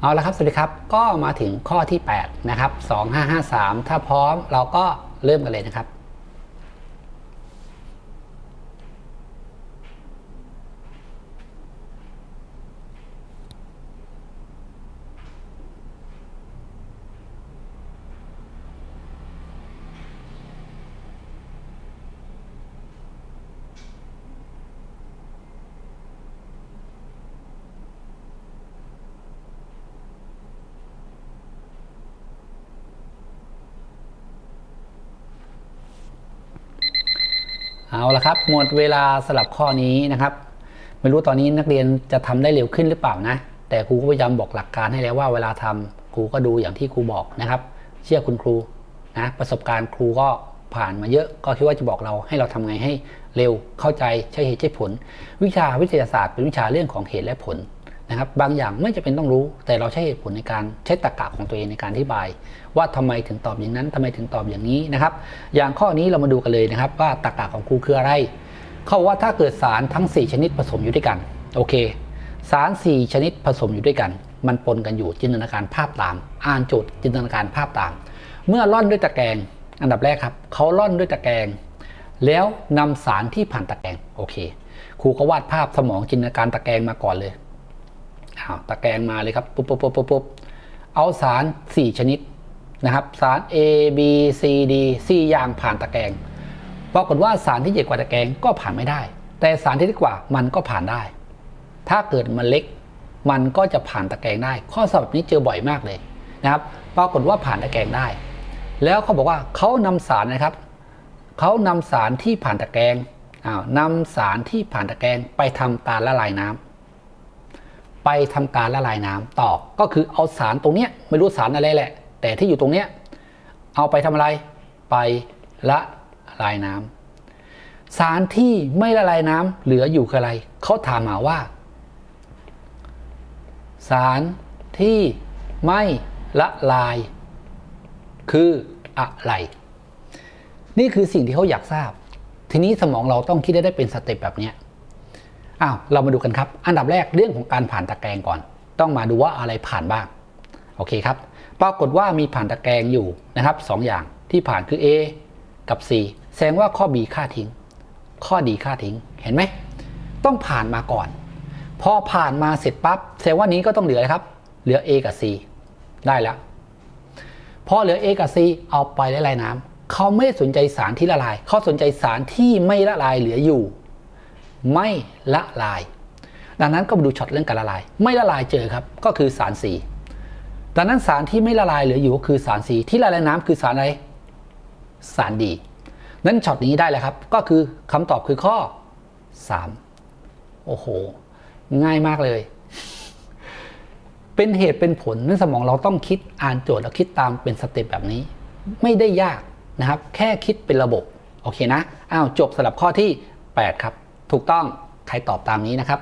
เอาละครับสวัสดีครับก็มาถึงข้อที่8นะครับ2553 ถ้าพร้อมเราก็เริ่มกันเลยนะครับ เอาละครับ หมดเวลาสลับข้อนี้นะครับ ไม่รู้ตอนนี้นักเรียนจะทำได้เร็วขึ้นหรือเปล่านะ แต่ครูก็พยายามบอกหลักการให้แล้วว่าเวลาทำครูก็ดูอย่างที่ครูบอกนะครับ เชื่อคุณครูนะประสบการณ์ครูก็ผ่านมาเยอะก็คิดว่าจะบอกเราให้เราทำไงให้เร็วเข้าใจใช้เหตุใช้ผล วิชาวิทยาศาสตร์เป็นวิชาเรื่องของเหตุและผล นะครับบางอย่างไม่จะเป็นต้องรู้ แต่เราใช้เหตุผลในการใช้ตรรกะของตัวเองในการอธิบาย ว่าทำไมถึงตอบอย่างนั้นทำไมถึงตอบอย่างนี้นะครับ อย่างข้อนี้เรามาดูกันเลยนะครับ ว่าตรรกะของครูคืออะไร เขาบอกว่าถ้าเกิดสารทั้ง 4 ชนิดผสมอยู่ด้วยกันโอเค สาร 4 ชนิดผสมอยู่ด้วยกัน มันปนกันอยู่จินตนาการภาพตาม อ่านโจทย์จินตนาการภาพตาม เมื่อล่อนด้วยตะแกรงอันดับแรกครับเขาล่อนด้วยตะแกรงแล้วนำสารที่ผ่านตะแกรงโอเค ครูก็วาดภาพสมองจินตนาการตะแกรงมาก่อนเลย อ้าวตะแกรงมาเลยครับปุ๊บปุ๊บปุ๊บปุ๊บบเอาสาร 4 ชนิดนะครับ สาร A B C D 4อย่างผ่านตะแกรงปรากฏว่าสารที่ใหญ่กว่าตะแกรงก็ผ่านไม่ได้ แต่สารที่เล็กกว่ามันก็ผ่านได้ ถ้าเกิดมันเล็ก มันก็จะผ่านตะแกรงได้ ข้อสอบแบบนี้เจอบ่อยมากเลยนะครับ ปรากฏว่าผ่านตะแกรงได้ แล้วเขาบอกว่าเขานำสารนะครับเขานำสารที่ผ่านตะแกรงอ้าวนำสารที่ผ่านตะแกรงไปทำกาละลายน้ำ ไปทำการละลายน้ำต่อ ก็คือเอาสารตรงเนี้ยไม่รู้สารอะไรแหละ แต่ที่อยู่ตรงเนี้ยเอาไปทำอะไรไปละลายน้ำสารที่ไม่ละลายน้ำเหลืออยู่คืออะไรเขาถามมาว่า สารที่ไม่ละลายคืออะไร นี่คือสิ่งที่เขาอยากทราบ ทีนี้สมองเราต้องคิดได้ได้เป็นสเต็ปแบบนี้ อ้าวเรามาดูกันครับ อันดับแรกเรื่องของการผ่านตะแกรงก่อน ต้องมาดูว่าอะไรผ่านบ้าง โอเคครับ ปรากฏว่ามีผ่านตะแกรงอยู่นะครับสองอย่างที่ผ่านคือ A กับ C แสดงว่าข้อ B ค่าทิ้ง ข้อ D ค่าทิ้ง เห็นไหม ต้องผ่านมาก่อน พอผ่านมาเสร็จปั๊บแสดงว่านี้ก็ต้องเหลือครับ เหลือ A กับ C ได้แล้ว พอเหลือ A กับ C เอาไปละลายน้ำเขาไม่ได้สนใจสารที่ละลาย เขาสนใจสารที่ไม่ละลายเหลืออยู่ ไม่ละลาย ดังนั้นก็มาดูช็อตเรื่องการละลาย ไม่ละลายเจอครับก็คือสาร C ดังนั้นสารที่ไม่ละลายเหลืออยู่ก็คือสาร C ที่ละลายน้ำคือสารอะไรสารดีนั้นช็อตนี้ได้แล้วครับ ก็คือคำตอบคือข้อ 3 โอ้โห ง่ายมากเลย เป็นเหตุเป็นผลนั้นสมองเราต้องคิดอ่านโจทย์แล้วคิดตามเป็นสเต็ปแบบนี้ ไม่ได้ยากนะครับ แค่คิดเป็นระบบ โอเคนะ อ้าว จบสำหรับข้อที่ 8 ครับ ถูกต้องใครตอบตามนี้นะครับ